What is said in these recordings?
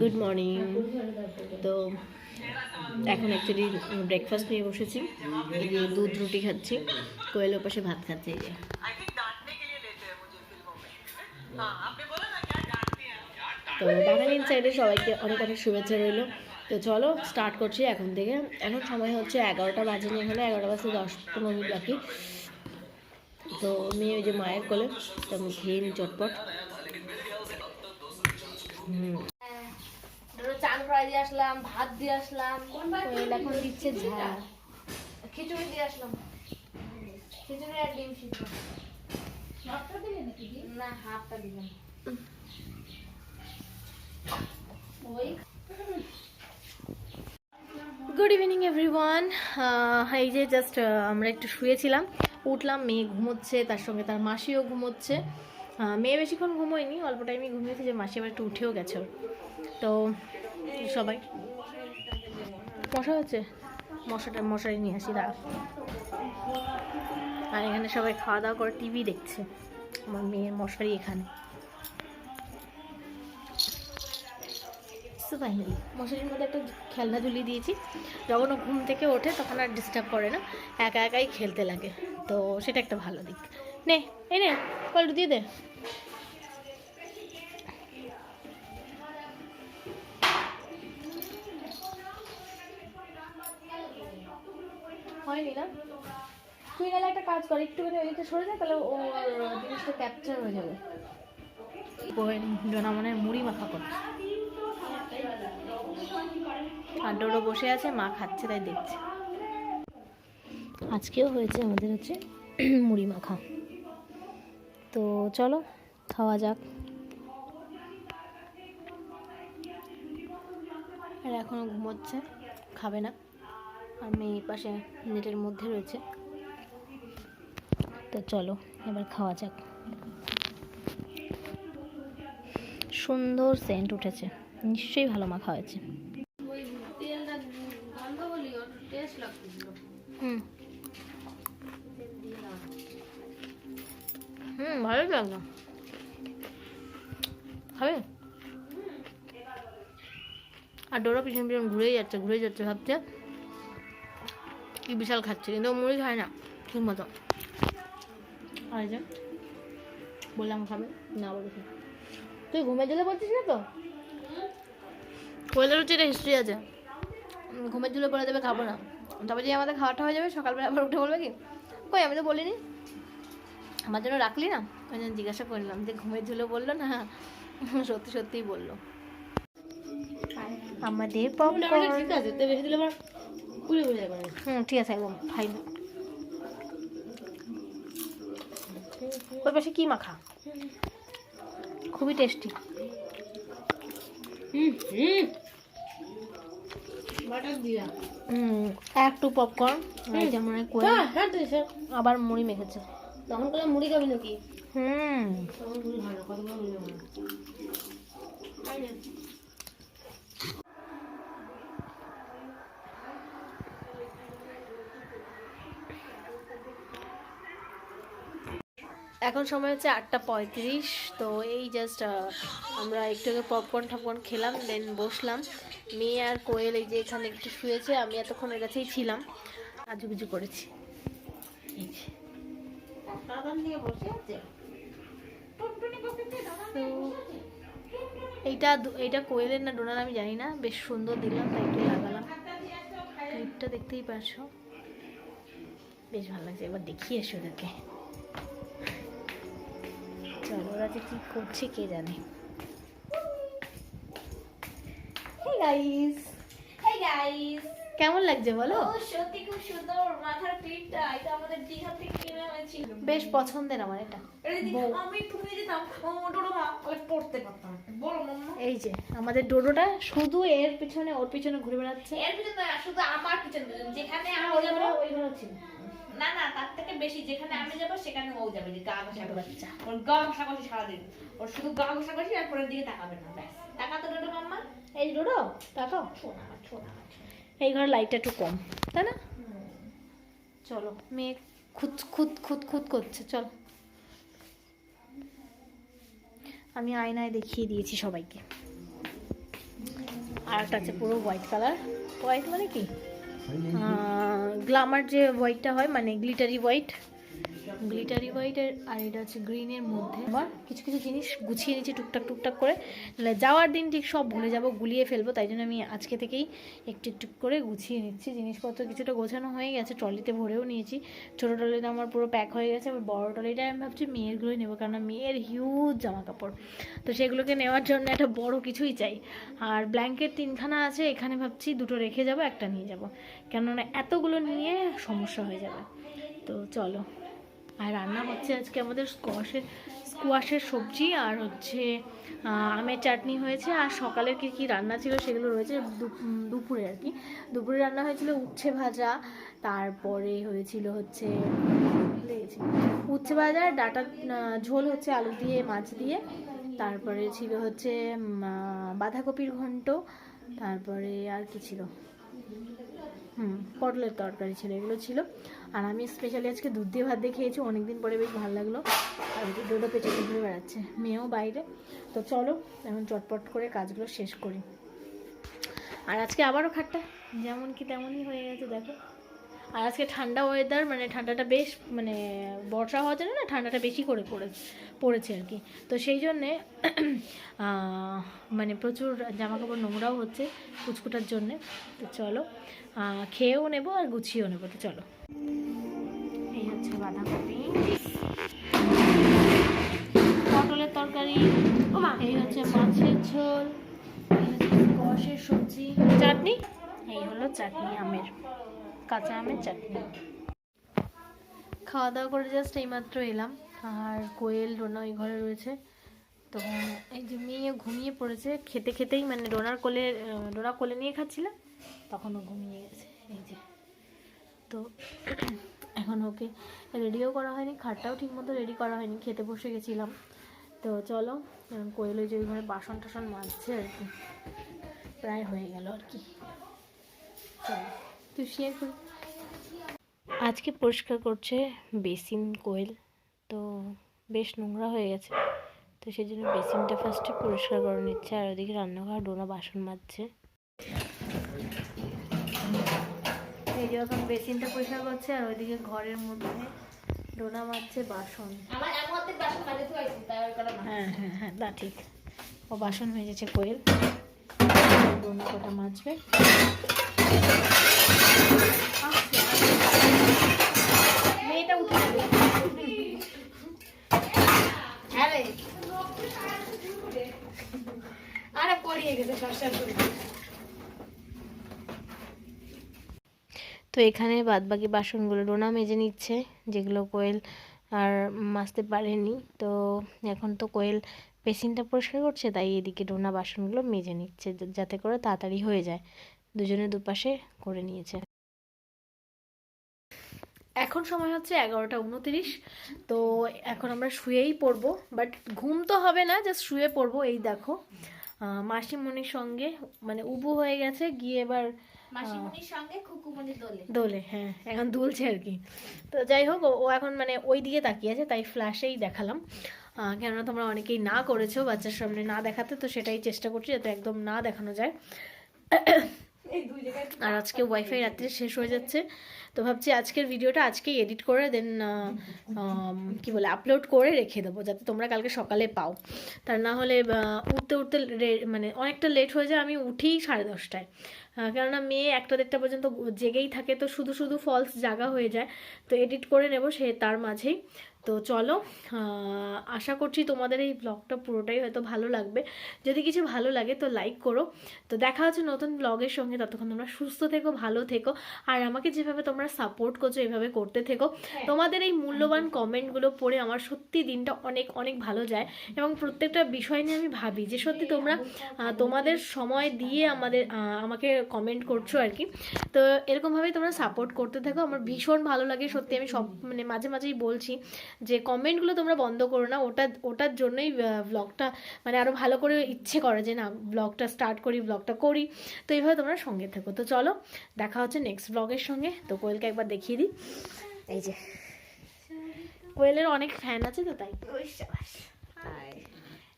Good morning তো এখন actually breakfast নিয়ে বসেছি। দুধ রুটি খাচ্ছি। কোয়েলের পাশে ভাত খাচ্ছি। তো বাঙালির সাইডে সবাইকে অনেক অনেক শুভেচ্ছা রইল। তো চলো স্টার্ট করছি এখন থেকে। এখন সময় হচ্ছে এগারোটা বাজে নিয়ে হলে এগারোটা বাজে দশ পনেরো মিনিট বাকি। তো মেয়ে ওই যে মায়ের কোলে, তো আমি খেয়ে নিই চটপট। হুম। ফ্রাই দিয়ে আসলাম ভাত দিয়ে আসলাম এখন দিচ্ছে ঝাল। খিচুড়ি দিয়ে আসলাম। খিচুড়ি আর ডিম সিদ্ধ। না হাফটা দিলাম ওই। গুড ইভিনিং এভরিওয়ান এই যে জাস্ট আমরা একটু শুয়েছিলাম উঠলাম মেয়ে ঘুমোচ্ছে তার সঙ্গে তার মাসিও ঘুমোচ্ছে। মেয়ে বেশিক্ষণ ঘুমোয়নি অল্প টাইমই ঘুমিয়েছে যে মাসি আবার একটু উঠেও গেছে। ওর। তো সবাই। মশা হচ্ছে? মশাটা, মশারি নিয়ে আসি, দাঁড়া। আর এখানে সবাই খাওয়া দাওয়া করে টিভি দেখছে। আমার মেয়ের মশারি এখানে। বাহিনী মশারির মধ্যে একটা খেলনা ঝুলিয়ে দিয়েছি। যখন ও ঘুম থেকে ওঠে, তখন আর ডিস্টার্ব করে না। একা একাই খেলতে লাগে। তো, সেটা একটা ভালো দিক। নে, এই নে, কলটা দিয়ে দে। হয়নি না? তুই গেলে একটা কাজ কর, একটুখানি ওইদিকে সরে যায় তাহলে ওর জিনিসটা ক্যাপচার হয়ে যাবে। জনামনের মুড়ি মাখা করছে। আর ডোডো বসে আছে, মা খাচ্ছে তাই দেখছে। আজকেও হয়েছে আমাদের হচ্ছে মুড়ি মাখা। তো চলো, খাওয়া যাক। আর এখনও ঘুমোচ্ছে, খাবে না। আর মেয়ে পাশে নেটের মধ্যে রয়েছে। তো চলো, এবার খাওয়া যাক। সুন্দর সেন্ট উঠেছে। নিশ্চয়ই ভালো মাখা হয়েছে। হুম। হুম, ভালোই লাগল। খাবে? আর ডোরা পিছন পিছন ঘুরেই যাচ্ছে ঘুরে যাচ্ছে, ভাবছে। কি বিশাল খাচ্ছে কিন্তু মুড়ি খায় না ঠিক মতো। আর যে বললাম খাবে না বলিস না। তুই ঘুমে গেলে বলছিস না তো? কোয়েলের হচ্ছে এটা হিস্ট্রি আছে। ঘুমের ঝুলে পড়ে দেবে খাব না। তবে যে আমাদের খাওয়াটা হয়ে যাবে সকালবেলা আবার উঠে বলবে কি? কই আমি তো বলিনি। আমার জন্য রাখলি না? ওই জন্য জিজ্ঞাসা করলাম যে ঘুমের ঝুলে বলল না? সত্যি সত্যিই বলল। আমাদের পপকর্ন ঠিক আছে তো বেশি দিলে পুড়ে পুড়ে যাবে হুম ঠিক আছে একদম ফাইন ওই পাশে কি মাখা? খুবই টেস্টি হুম হুম। একটু পপকর্ন যেমন হ্যাঁ হ্যাঁ আবার মুড়ি মেখেছে। তখন করে মুড়ি খাবি নাকি? হুম। ভালো কত বড় মুড়ি ভালো তাই না এখন সময় হচ্ছে আটটা পঁয়ত্রিশ, তো এই জাস্ট আমরা একটু আগে পপকর্ন টপকর্ন খেলাম দেন বসলাম। মেয়ে আর কোয়েল এই যে এখানে একটু শুয়েছে, আমি এতক্ষণ এর কাছেই ছিলাম। আজু আজুগুজু করেছি। এইটা এইটা কোয়েলের না ডোনার আমি জানি না, বেশ সুন্দর দিলাম তাই একটু লাগালাম। ক্লিপটা দেখতেই পারছ। বেশ ভালো লাগছে এবার দেখিয়ে এসো ওদেরকে। চলো ওরা যে কি করছে কে জানে। গাইস হেই গাইস কেমন লাগছে বলো? সত্যি খুব সুন্দর মাথার ক্লিপটা এটা আমাদের দীঘা থেকে কিনে হয়েছিল বেশ পছন্দের আমার এটা। আমি তুমি যেতাম তাহলে পড়তে পারতাম বলো মাম্মা এই যে আমাদের ডোডোটা শুধু এর পিছনে ওর পিছনে ঘুরে বেড়াচ্ছে। এর পিছনে শুধু আমার পিছনে। যেখানে আমি ওই ওই ঘরে ছিল। না না তার থেকে বেশি যেখানে আমি যাব সেখানে ও যাবে যে গা ঘষা ঘষি। বাচ্চা। ওর গা ঘষা ঘষি সারাদিন। ওর শুধু গা ঘষা ঘষি আর পরের দিকে তাকাবে না ব্যাস। তাকাতো ডোডো মাম্মা। এই ডোডো তাকাও। ছোনা ছোনা এই ঘরে লাইটটা একটু কম তাই না? চলো মেয়ে খুদ খুদ খুদ খুদ করছে চল। আমি আয়নায় দেখিয়ে দিয়েছি সবাইকে। আর একটা আছে পুরো হোয়াইট কালার হোয়াইট মানে কি? গ্লামার যে হোয়াইটটা হয় মানে গ্লিটারি হোয়াইট গ্লিটারি হোয়াইটের আর এটা হচ্ছে গ্রিনের মধ্যে। আবার কিছু কিছু জিনিস গুছিয়ে নিচ্ছি টুকটাক টুকটাক করে। নাহলে যাওয়ার দিন ঠিক সব ভুলে যাব, গুলিয়ে ফেলব, তাই জন্য আমি আজকে থেকেই একটু একটু করে গুছিয়ে নিচ্ছি। জিনিসপত্র কিছুটা গোছানো হয়ে গেছে, ট্রলিতে ভরেও নিয়েছি। ছোটো ট্রলিতে আমার পুরো প্যাক হয়ে গেছে আবার বড়ো ট্রলিটা আমি ভাবছি মেয়েরগুলোই নেব, কারণ মেয়ের হিউজ জামা কাপড় তো সেগুলোকে নেওয়ার জন্য একটা বড় কিছুই চাই। আর ব্ল্যাঙ্কেট তিনখানা আছে, এখানে ভাবছি দুটো রেখে যাব, একটা নিয়ে যাব। কেননা এতগুলো নিয়ে সমস্যা হয়ে যাবে। তো চলো। আর রান্না হচ্ছে আজকে আমাদের স্কোয়াশের স্কোয়াশের সবজি আর হচ্ছে আমের চাটনি হয়েছে আর সকালের কী কী রান্না ছিল সেগুলো রয়েছে দুপুরে আর কি। দুপুরে রান্না হয়েছিল উচ্ছে ভাজা, তারপরে হয়েছিল হচ্ছে উচ্ছে ভাজা, ডাটা ঝোল হচ্ছে আলু দিয়ে, মাছ দিয়ে, তারপরে ছিল হচ্ছে বাঁধাকপির ঘন্ট, তারপরে আর কি ছিল? হুম, পটলের তরকারি ছিল, এগুলো ছিল। আর আমি স্পেশালি আজকে দুধ দিয়ে ভাত দিয়ে খেয়েছি, অনেকদিন পরে বেশ ভালো লাগল। আর ডোডো পেটে ঘুরে বেড়াচ্ছে মেয়েও বাইরে। তো চলো, এখন চটপট করে কাজগুলো শেষ করি। আর আজকে আবারও খাটটা, যেমন কি তেমনই হয়ে গেছে, দেখো। আর আজকে ঠান্ডা ওয়েদার মানে ঠান্ডাটা বেশ মানে বর্ষা হওয়ার জন্য না ঠান্ডাটা বেশি করে পড়ে পড়েছে আর কি। তো সেই জন্যে মানে প্রচুর জামা কাপড় নোংরাও হচ্ছে কুচকুটার জন্যে। তো চলো খেয়েও নেব আর গুছিয়েও নেব তো চলো। এই হচ্ছে বাঁধাকপি। পটলের তরকারি। এই হচ্ছে মাছের ঝোল। এই হচ্ছে সবজি। চাটনি? এই হলো চাটনি আমের। কাঁচা আমের চাটনি। খাওয়া দাওয়া করে জাস্ট এইমাত্র এলাম। আর কোয়েল ডোনা ওই ঘরে রয়েছে। তো এই যে মেয়ে ঘুমিয়ে পড়েছে, খেতে খেতেই মানে ডোনার কোলে ডোনা কোলে নিয়ে খাচ্ছিলাম তখন ও ঘুমিয়ে গেছে, এই যে। তো এখন ওকে রেডিও করা হয়নি, খাটটাও ঠিকমতো রেডি করা হয়নি, খেতে বসে গেছিলাম। তো চলো কোয়েল ওই যে ওই ঘরে বাসন টাসন মাজছে আর কি। প্রায় হয়ে গেল আর কি। চলো। তুই শেয়ার করি আজকে পরিষ্কার করছে বেসিন কোয়েল তো বেশ নোংরা হয়ে গেছে। তো সেই জন্য বেসিনটা ফার্স্টে পরিষ্কার করে নিচ্ছে আর ওদিকে রান্নাঘর ডোনা বাসন মাজছে। এই যে এখন বেসিনটা পরিষ্কার করছে আর ওইদিকে ঘরের মধ্যে ডোনা মাজছে বাসন। হ্যাঁ হ্যাঁ হ্যাঁ ঠিক। ও বাসন মেজেছে কোয়েল। ডোনা কটা মাজবে। তো এখানে বাদবাকি বাসনগুলো ডোনা মেজে নিচ্ছে, যেগুলো কোয়েল আর মাজতে পারেনি। তো এখন তো কোয়েল বেসিনটা পরিষ্কার করছে, তাই এদিকে ডোনা বাসনগুলো মেজে নিচ্ছে যাতে করে তাড়াতাড়ি হয়ে যায়। দুজনে দুপাশে করে নিয়েছে। এখন সময় হচ্ছে এগারোটা উনতিরিশ তো এখন আমরা শুয়েই পড়ব বাট ঘুম তো হবে না জাস্ট শুয়ে পড়ব এই দেখো। মাসিমণির সঙ্গে মানে উবু হয়ে গেছে গিয়ে এবার দোলে। দোলে হ্যাঁ এখন দুলছে আর কি। তো যাই হোক ও- এখন মানে ওই দিকে তাকিয়ে আছে তাই ফ্ল্যাশেই দেখালাম। আহ, কেননা তোমরা অনেকেই না করেছ বাচ্চার সামনে না দেখাতে তো সেটাই চেষ্টা করছি যাতে একদম না দেখানো যায়। আর আজকে ওয়াইফাই রাত্রে শেষ হয়ে যাচ্ছে। তো ভাবছি আজকের ভিডিওটা আজকেই এডিট করে দেন কি বলে আপলোড করে রেখে দেবো যাতে তোমরা কালকে সকালে পাও। তার না হলে উঠতে উঠতে মানে অনেকটা লেট হয়ে যায় আমি উঠি সাড়ে দশটায়। কেননা মেয়ে একটা দেড়টা পর্যন্ত জেগেই থাকে তো শুধু শুধু ফলস জাগা হয়ে যায়। তো এডিট করে নেব সে তার মাঝেই। তো চলো আশা করছি তোমাদের এই ব্লগটা পুরোটাই হয়তো ভালো লাগবে। যদি কিছু ভালো লাগে তো লাইক করো। তো দেখা হচ্ছে নতুন ব্লগের সঙ্গে ততক্ষণ তোমরা সুস্থ থেকো ভালো থেকো। আর আমাকে যেভাবে তোমরা সাপোর্ট করছ এভাবে করতে থেকো। তোমাদের এই মূল্যবান কমেন্টগুলো পড়ে আমার সত্যি দিনটা অনেক অনেক ভালো যায়। এবং প্রত্যেকটা বিষয় নিয়ে আমি ভাবি যে সত্যি তোমরা তোমাদের সময় দিয়ে আমাদের আমাকে কমেন্ট করছ আর কি। তো এরকমভাবেই তোমরা সাপোর্ট করতে থাকো। আমার ভীষণ ভালো লাগে সত্যি আমি সব মানে মাঝে মাঝেই বলছি। যে কমেন্টগুলো তোমরা বন্ধ করো না ওটা ওটার জন্যই ব্লগটা মানে আরও ভালো করে ইচ্ছে করে যে না ব্লগটা স্টার্ট করি ব্লগটা করি। তো এইভাবে তোমরা সঙ্গে থাকো। তো চলো দেখা হচ্ছে নেক্সট ব্লগের সঙ্গে। তো কোয়েলকে একবার দেখিয়ে দিই। এই যে কোয়েলের অনেক ফ্যান আছে তো তাই।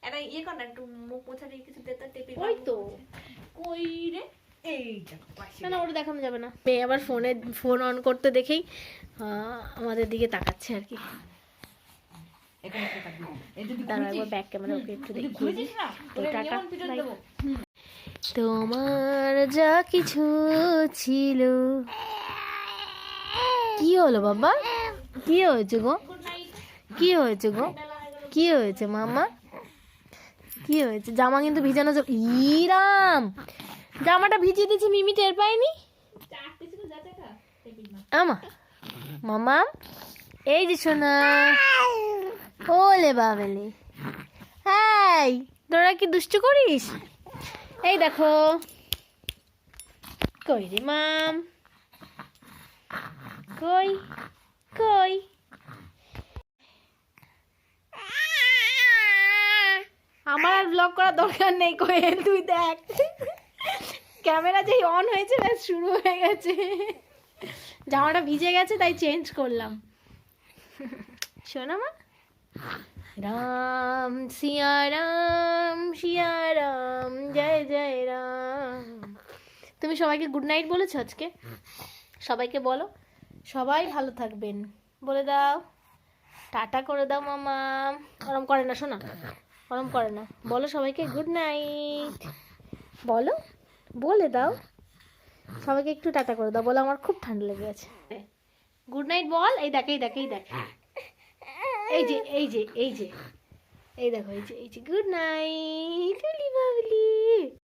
এটা ইয়ে কর না একটু মুখ মোছা দিয়ে কিছু দে তো টেপি ওই তো। কই রে? না ওটা দেখানো যাবে না। মেয়ে আবার ফোনে ফোন অন করতে দেখেই আমাদের দিকে তাকাচ্ছে আর কি। একবার ব্যাক ক্যামেরা ওকে একটু দেখিয়ে দিই তো টাটা, তোমার যা কিছু ছিল। কি হলো বাবা? কি হয়েছে গো? কি হয়েছে গো? কি হয়েছে মামা? কি হয়েছে? জামা কিন্তু ভিজানো ইরাম! জামাটা ভিজিয়ে দিয়েছি মিমি টের পায়নি? আমা মামা এই যে শোনা ওলে বাবেলে। হাই তোরা কি দুষ্টু করিস? এই দেখো। কই রে মাম? কই কই? আমার আর ব্লগ করার দরকার নেই, কই, তুই দেখ। ক্যামেরা যেই অন হয়েছে, ব্যাস শুরু হয়ে গেছে। জামাটা ভিজে গেছে, তাই চেঞ্জ করলাম। শোনা মা। রাম সিয়া রাম সিয়া রাম জয় জয় রাম তুমি সবাইকে গুড নাইট বলেছ আজকে? সবাইকে বলো। সবাই ভালো থাকবেন। বলে দাও। টাটা করে দাও মামা। ওরম করে না, শোনা। ওরম করে না। বলো সবাইকে গুড নাইট বলো। বলে দাও। সবাইকে একটু টাটা করে দাও। বলো আমার খুব ঠান্ডা লেগে আছে গুড নাইট বল। এই দেখ এই দেখ এই দেখ। এই যে এই যে এই যে। এই দেখো, এই যে এই যে। Good night Babli